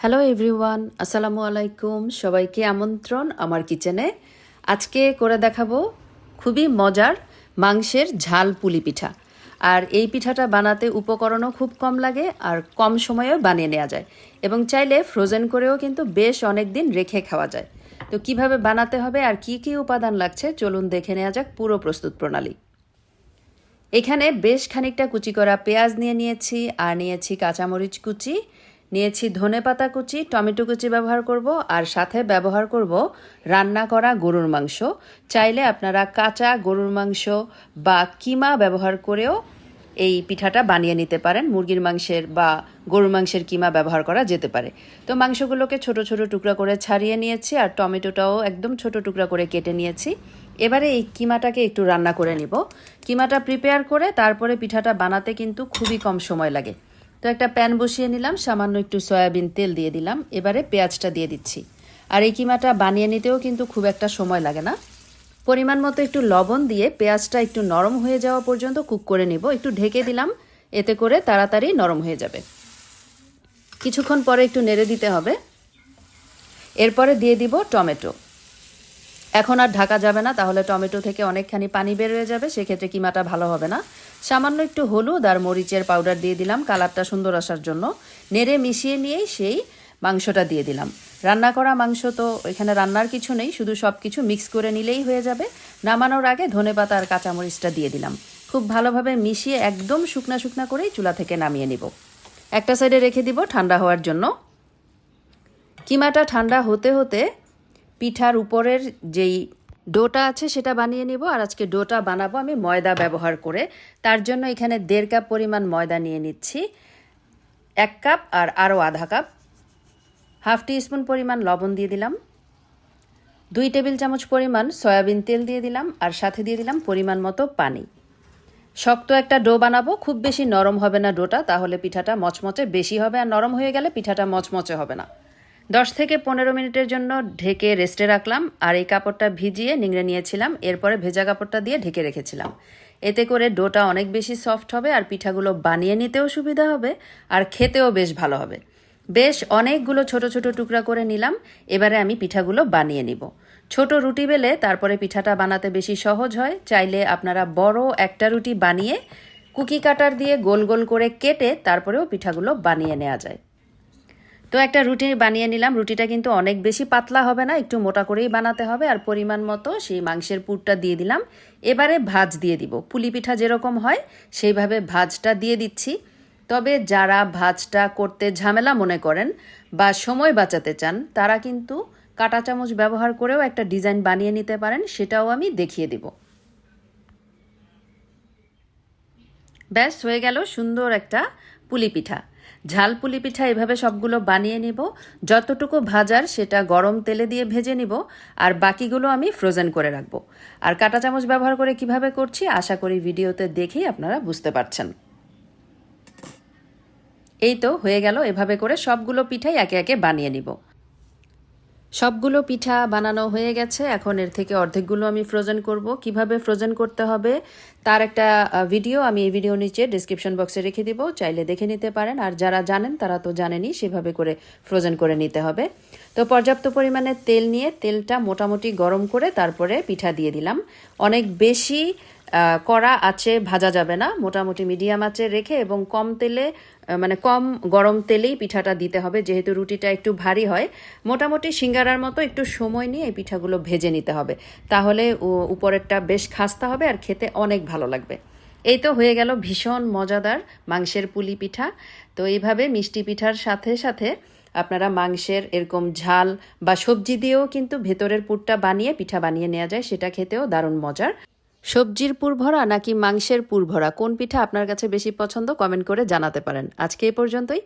Hello everyone আসসালামু আলাইকুম সবাইকে আমন্ত্রণ আমার কিচেনে। আজকে করে দেখাবো খুবই মজার মাংসের ঝাল পুলি পিঠা। আর এই পিঠাটা বানাতে উপকরণও খুব কম লাগে আর কম সময়েও বানিয়ে নেওয়া যায়। এবং চাইলে ফ্রোজেন করেও কিন্তু বেশ অনেক দিন রেখে খাওয়া যায়। তো কীভাবে বানাতে হবে আর কি কি উপাদান লাগছে, চলুন দেখে নেওয়া যাক পুরো প্রস্তুত প্রণালী। এখানে বেশ খানিকটা কুচি করা পেঁয়াজ নিয়ে নিয়েছি, আর নিয়েছি কাঁচামরিচ কুচি নিয়েছি ধনে পাতা কুচি, টমেটো কুচি ব্যবহার করব, আর সাথে ব্যবহার করব রান্না করা গরুর মাংস। চাইলে আপনারা কাঁচা গরুর মাংস বা কিমা ব্যবহার করেও এই পিঠাটা বানিয়ে নিতে পারেন। মুরগির মাংসের বা গরুর মাংসের কিমা ব্যবহার করা যেতে পারে। তো মাংসগুলোকে ছোট ছোট টুকরা করে ছাড়িয়ে নিয়েছি, আর টমেটোটাও একদম ছোট টুকরা করে কেটে নিয়েছি। এবারে এই কিমাটাকে একটু রান্না করে নিব। কিমাটা প্রিপেয়ার করে তারপরে পিঠাটা বানাতে কিন্তু খুবই কম সময় লাগে। তো একটা প্যান বসিয়ে নিলাম, সামান্য একটু সয়াবিন তেল দিয়ে দিলাম, এবারে পেঁয়াজটা দিয়ে দিচ্ছি। আর এই কিমাটা বানিয়ে নিতেও কিন্তু খুব একটা সময় লাগে না। পরিমাণ মতো একটু লবণ দিয়ে পেঁয়াজটা একটু নরম হয়ে যাওয়া পর্যন্ত কুক করে নিব। একটু ঢেকে দিলাম, এতে করে তাড়াতাড়ি নরম হয়ে যাবে। কিছুক্ষণ পরে একটু নেড়ে দিতে হবে। এরপরে দিয়ে দিব টমেটো। এখন আর ঢাকা যাবে না, তাহলে টমেটো থেকে অনেকখানি পানি বের হয়ে যাবে, সেক্ষেত্রে কিমাটা ভালো হবে না। সামান্য একটু হলুদ আর মরিচের পাউডার দিয়ে দিলাম, কালারটা সুন্দর আসার জন্য। নেড়ে মিশিয়ে নিয়েই সেই মাংসটা দিয়ে দিলাম। রান্না করা মাংস তো এখানে রান্নার কিছু নেই, শুধু সব কিছু মিক্স করে নিলেই হয়ে যাবে। নামানোর আগে ধনে পাতা আর কাঁচামরিচটা দিয়ে দিলাম। খুব ভালোভাবে মিশিয়ে একদম শুকনা শুকনা করেই চুলা থেকে নামিয়ে নিব। একটা সাইডে রেখে দিব ঠান্ডা হওয়ার জন্য। কিমাটা ঠান্ডা হতে হতে পিঠার উপরের যেই ডোটা আছে সেটা বানিয়ে নিব আর আজকে ডোটা বানাবো আমি ময়দা ব্যবহার করে। তার জন্য এখানে দেড় কাপ পরিমাণ ময়দা নিয়ে নিচ্ছি, এক কাপ আর আরও আধা কাপ। হাফ টি স্পুন পরিমাণ লবণ দিয়ে দিলাম। দুই টেবিল চামচ পরিমাণ সয়াবিন তেল দিয়ে দিলাম আর সাথে দিয়ে দিলাম পরিমাণ মতো পানি। শক্ত একটা ডো বানাবো, খুব বেশি নরম হবে না ডোটা, তাহলে পিঠাটা মচমচে বেশি হবে আর নরম হয়ে গেলে পিঠাটা মচমচে হবে না। দশ থেকে পনেরো মিনিটের জন্য ঢেকে রেস্টে রাখলাম, আর এই কাপড়টা ভিজিয়ে নিংড়ে নিয়েছিলাম, এরপরে ভেজা কাপড়টা দিয়ে ঢেকে রেখেছিলাম। এতে করে ডোটা অনেক বেশি সফট হবে, আর পিঠাগুলো বানিয়ে নিতেও সুবিধা হবে, আর খেতেও বেশ ভালো হবে। বেশ অনেকগুলো ছোট ছোট টুকরা করে নিলাম, এবারে আমি পিঠাগুলো বানিয়ে নিব। ছোট রুটি বেলে তারপরে পিঠাটা বানাতে বেশি সহজ হয়, চাইলে আপনারা বড় একটা রুটি বানিয়ে কুকি কাটার দিয়ে গোল গোল করে কেটে তারপরেও পিঠাগুলো বানিয়ে নেওয়া যায়। তো একটা রুটি বানিয়ে নিলাম। রুটিটা কিন্তু অনেক বেশি পাতলা হবে না, একটু মোটা করেই বানাতে হবে আর পরিমাণ মতো সেই মাংসের পুরটা দিয়ে দিলাম। এবারে ভাজ দিয়ে দিব। পুলি পিঠা যেরকম হয়, সেইভাবে ভাজটা দিয়ে দিচ্ছি। তবে যারা ভাজটা করতে ঝামেলা মনে করেন বা সময় বাঁচাতে চান, তারা কিন্তু কাঁটা চামচ ব্যবহার করেও একটা ডিজাইন বানিয়ে নিতে পারেন, সেটাও আমি দেখিয়ে দিব। ব্যাস, হয়ে গেল সুন্দর একটা পুলি পিঠা। ঝাল পুলি পিঠা এভাবে সবগুলো বানিয়ে নিব। যতটুকু ভাজার সেটা গরম তেলে দিয়ে ভেজে নিব। আর বাকিগুলো আমি ফ্রোজেন করে রাখব। আর কাঁটা চামচ ব্যবহার করে কীভাবে করছি আশা করি ভিডিওতে দেখেই আপনারা বুঝতে পারছেন। এই তো হয়ে গেল। এভাবে করে সবগুলো পিঠাই একে একে বানিয়ে নিব। সবগুলো পিঠা বানানো হয়ে গেছে। এখন এর থেকে অর্ধেকগুলো আমি ফ্রোজেন করব। কীভাবে ফ্রোজেন করতে হবে তার একটা ভিডিও আমি এই ভিডিও নিচে ডিসক্রিপশন বক্সে রেখে দিব। চাইলে দেখে নিতে পারেন। আর যারা জানেন তারা তো জানেনই, সেভাবে করে ফ্রোজেন করে নিতে হবে। তো পর্যাপ্ত পরিমাণে তেল নিয়ে তেলটা মোটামুটি গরম করে তারপরে পিঠা দিয়ে দিলাম। অনেক বেশি কড়া আছে ভাজা যাবে না, মোটামুটি মিডিয়াম আঁচে রেখে এবং কম তেলে মানে কম গরম তেলেই পিঠাটা দিতে হবে, যেহেতু রুটিটা একটু ভারী হয়। মোটামুটি সিঙ্গারার মতো একটু সময় নিয়ে এই পিঠাগুলো ভেজে নিতে হবে। তাহলে উপরেরটা বেশ খাস্তা হবে আর খেতে অনেক ভালো লাগবে। এই তো হয়ে গেল ভীষণ মজাদার মাংসের পুলি পিঠা। তো এইভাবে মিষ্টি পিঠার সাথে সাথে আপনারা মাংসের এরকম ঝাল বা সবজি দিয়েও কিন্তু ভেতরের পুরটা বানিয়ে, পিঠা বানিয়ে নেওয়া যায়, সেটা খেতেও দারুণ মজার। সবজির পুর ভরা নাকি মাংসের পুরভরা কোন পিঠা আপনার কাছে বেশি পছন্দ? কমেন্ট করে জানাতে পারেন। আজকে এই পর্যন্তই।